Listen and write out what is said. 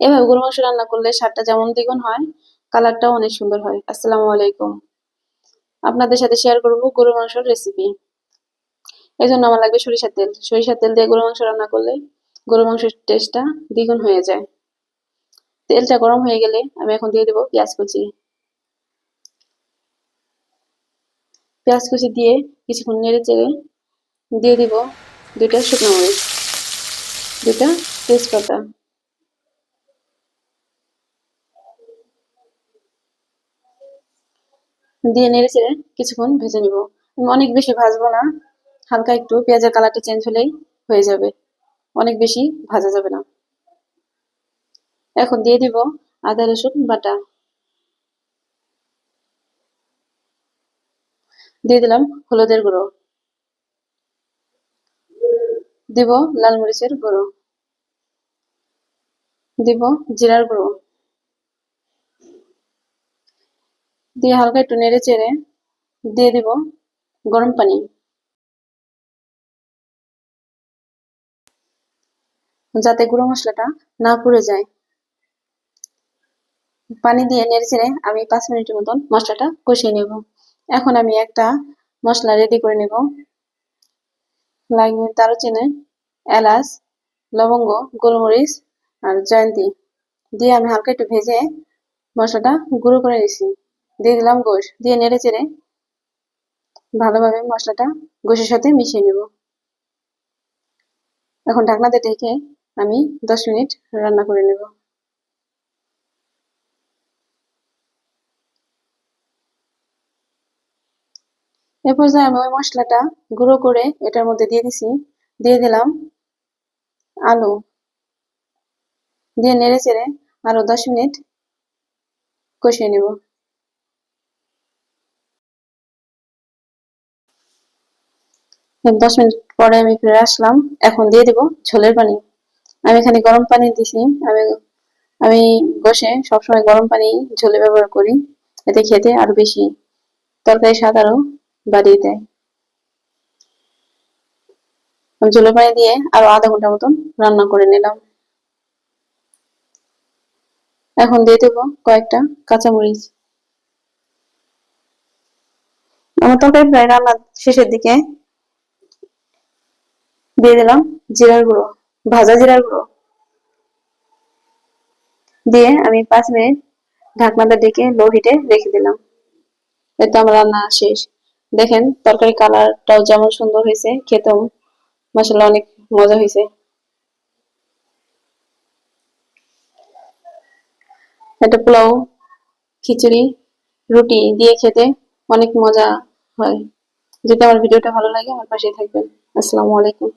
এভাবে গরু মাংস রান্না করলে স্বাদটা যেমন দ্বিগুণ হয়, কালারটাও অনেক সুন্দর হয়। আসসালামু আলাইকুম। আপনাদের সাথে শেয়ার করব গরু মাংসের রেসিপি এই জন্য আমার লাগবে সরিষার তেল। সরিষার তেল দিয়ে গরু মাংস রান্না করলে গরু মাংসের টেস্টটা দ্বিগুণ হয়ে যায়। তেলটা গরম হয়ে গেলে আমি এখন দিয়ে দেবো পেঁয়াজ কুচি। পেঁয়াজ কুচি দিয়ে কিছুক্ষণ নেড়ে চেড়ে দিয়ে দিব দুইটা শুকনো মরিচ, দুইটা তেজপাতা। দিয়ে নেড়ে চেড়ে কিছুক্ষণ ভেজে নিব। অনেক বেশি ভাজবো না, হালকা একটু পেঁয়াজের কালারটা চেঞ্জ হলেই হয়ে যাবে। অনেক বেশি ভাজা যাবে না। এখন দিয়ে দিব আদা, রসুন, বাটা। দিয়ে দিলাম হলুদের গুঁড়ো। দিব লাল মরিচের গুঁড়ো। দিব জিরার গুঁড়ো। দিয়ে হালকা একটু নেড়ে চেড়ে দিয়ে দিব গরম পানি। যাতে গুঁড়ো মশলাটা না পুড়ে যায়। পানি দিয়ে নেড়ে চেড়ে আমি পাঁচ মিনিটের মতন মশলাটা কষিয়ে নেব। এখন আমি একটা মশলা রেডি করে নেব। লাগবে দারুচিনি, এলাচ, লবঙ্গ, গোলমরিচ আর জয়ন্তী। দিয়ে আমি হালকা একটু ভেজে মশলাটা গুঁড়ো করে নিছি। দিয়ে দিলাম গোশ, দিয়ে নেড়ে চেড়ে ভালোভাবে মশলাটা গোশের সাথে মিশিয়ে নেব। এখন ঢাকনাতে ঢেকে আমি দশ মিনিট রান্না করে নেব। এ পর্যায়ে আমি ওই মশলাটা গুঁড়ো করে এটার মধ্যে দিয়ে দিছি, দিয়ে দিলাম আলু। দিয়ে নেড়ে চেড়ে আরও দশ মিনিট কষিয়ে নেব। দশ মিনিট পরে আমি ফিরে আসলাম। এখন দিয়ে দেব ঝোলের পানি। আমি এখানে গরম পানি দিছি। আমি আমি বসে সবসময় গরম পানি ঝোলে ব্যবহার করি। এতে খেতে আরও বেশি তরকারি স্বাদ আরও বাড়িয়ে দেয়। ঝোলের পানি দিয়ে আরও আধা ঘণ্টা মতন রান্না করে নিলাম। এখন দিয়ে দেবো কয়েকটা কাঁচামরিচ। আমার তরকারি প্রায় রান্না শেষের দিকে দিয়ে দিলাম জিরার গুঁড়ো, ভাজা জিরার গুঁড়ো। দিয়ে আমি পাঁচ মিনিট ঢাকনাটা ডেকে লো হিটে রেখে দিলাম। এতে আমার রান্না শেষ। দেখেন তরকারি কালারটাও যেমন সুন্দর হয়েছে, খেতেও মশলা অনেক মজা হয়েছে। এটা পোলাও, খিচুড়ি, রুটি দিয়ে খেতে অনেক মজা হয়। যদি আমার ভিডিওটা ভালো লাগে আমার পাশে থাকবেন। আসসালামু আলাইকুম।